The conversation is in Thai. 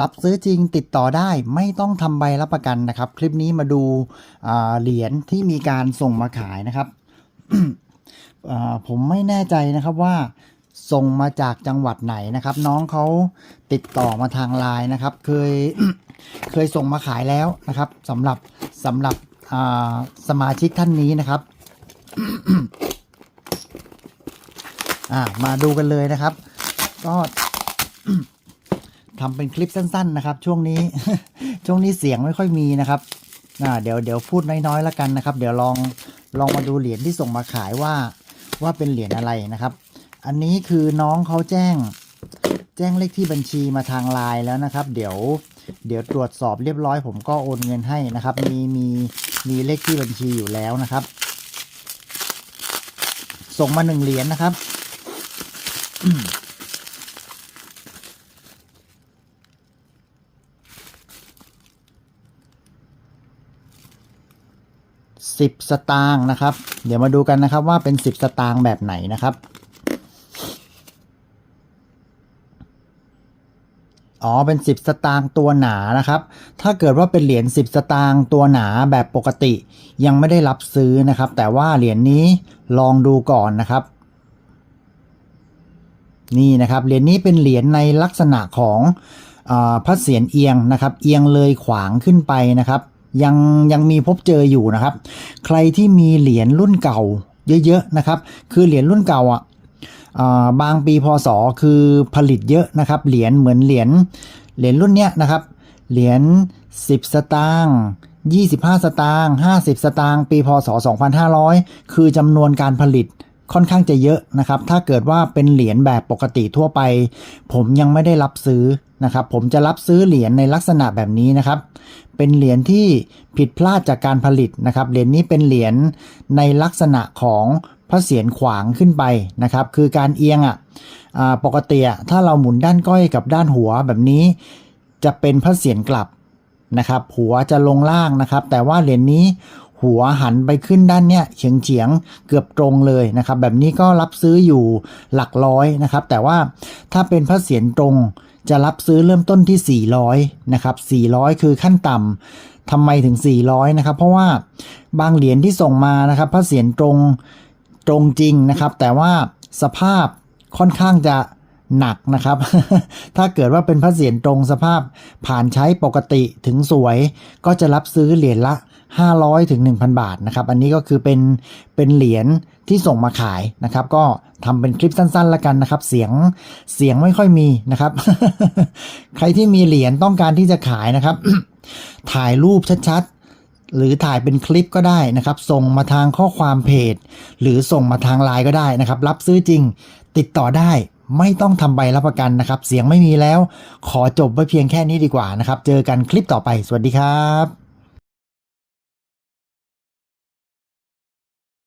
รับซื้อจริงติดต่อได้ไม่ต้องทำใบรับประกันนะครับ คลิปนี้มาดูเหรียญที่มีการส่งมาขายนะครับผมไม่แน่ใจนะครับว่าส่งมาจากจังหวัดไหนนะครับ น้องเขาติดต่อมาทางไลน์นะครับ เคยเคยส่งมาขายแล้วนะครับสำหรับสำหรับสมาชิกท่านนี้นะครับมาดูกันเลยนะครับ ก็ ทำเป็นคลิปสั้น ๆ นะครับ ช่วงนี้ ช่วงนี้เสียงไม่ค่อยมีนะครับอ่าเดี๋ยวเดี๋ยวพูดน้อยๆแล้วกันนะครับ เดี๋ยวลองลองมาดูเหรียญที่ส่งมาขายว่าว่าเป็นเหรียญอะไรนะครับ อันนี้คือน้องเขาแจ้ง แจ้งเลขที่บัญชีมาทางไลน์แล้วนะครับ เดี๋ยวเดี๋ยวตรวจสอบเรียบร้อยผมก็โอนเงินให้นะครับ มีมีมีเลขที่บัญชีอยู่แล้วนะครับ ส่งมาหนึ่งเหรียญนะครับ สิบสตางค์นะครับ เดี๋ยวมาดูกันนะครับว่าเป็นสิบสตางค์แบบไหนนะครับ อ๋อ เป็นสิบสตางค์ตัวหนานะครับ ถ้าเกิดว่าเป็นเหรียญสิบสตางค์ตัวหนาแบบปกติ ยังไม่ได้รับซื้อนะครับ แต่ว่าเหรียญนี้ลองดูก่อนนะครับ นี่นะครับ เหรียญนี้เป็นเหรียญในลักษณะของอพระเศียรเอียงนะครับ เอียงเลยขวางขึ้นไปนะครับ ยังยังมีพบเจออยู่นะครับ ใครที่มีเหรียญรุ่นเก่าเยอะๆนะครับ คือเหรียญรุ่นเก่าอะบางปีพศคือผลิตเยอะนะครับ เหรียญเหมือนเหรียญเหรียญรุ่นเนี้ยนะครับ เหรียญ10 สตางค์25 สตางค์50 สตางค์ปีพศ 2500 คือจำนวนการผลิต ค่อนข้างจะเยอะนะครับ ถ้าเกิดว่าเป็นเหรียญแบบปกติทั่วไป ผมยังไม่ได้รับซื้อนะครับ ผมจะรับซื้อเหรียญในลักษณะแบบนี้นะครับ เป็นเหรียญที่ผิดพลาดจากการผลิตนะครับ เหรียญนี้เป็นเหรียญในลักษณะของพระเศียรขวางขึ้นไปนะครับ คือการเอียงอะอ่าปกติอะถ้าเราหมุนด้านก้อยกับด้านหัวแบบนี้ จะเป็นพระเศียรกลับนะครับ หัวจะลงล่างนะครับ แต่ว่าเหรียญนี้ หัวหันไปขึ้นด้านเนี้ยเฉียงเฉียงเกือบตรงเลยนะครับ แบบนี้ก็รับซื้ออยู่หลักร้อยนะครับ แต่ว่าถ้าเป็นพระเศียรตรงจะรับซื้อเริ่มต้นที่ 400นะครับ400 คือขั้นต่ำทำไมถึง 400นะครับ เพราะว่าบางเหรียญที่ส่งมานะครับ พระเศียรตรงตรงจริงนะครับ แต่ว่าสภาพค่อนข้างจะหนักนะครับ ถ้าเกิดว่าเป็นพระเศียรตรงสภาพผ่านใช้ปกติถึงสวย ก็จะรับซื้อเหรียญละ 500ถึง1,000 บาทนะครับ อันนี้ก็คือเป็นเป็นเหรียญที่ส่งมาขายนะครับ ก็ทำเป็นคลิปสั้นๆแล้วกันนะครับ เสียงเสียงไม่ค่อยมีนะครับ ใครที่มีเหรียญต้องการที่จะขายนะครับ ถ่ายรูปชัดๆหรือถ่ายเป็นคลิปก็ได้นะครับ ส่งมาทางข้อความเพจ หรือส่งมาทางไลน์ก็ได้นะครับ รับซื้อจริง ติดต่อได้ไม่ต้องทำใบรับประกันนะครับ เสียงไม่มีแล้ว ขอจบไว้เพียงแค่นี้ดีกว่านะครับ เจอกันคลิปต่อไป สวัสดีครับ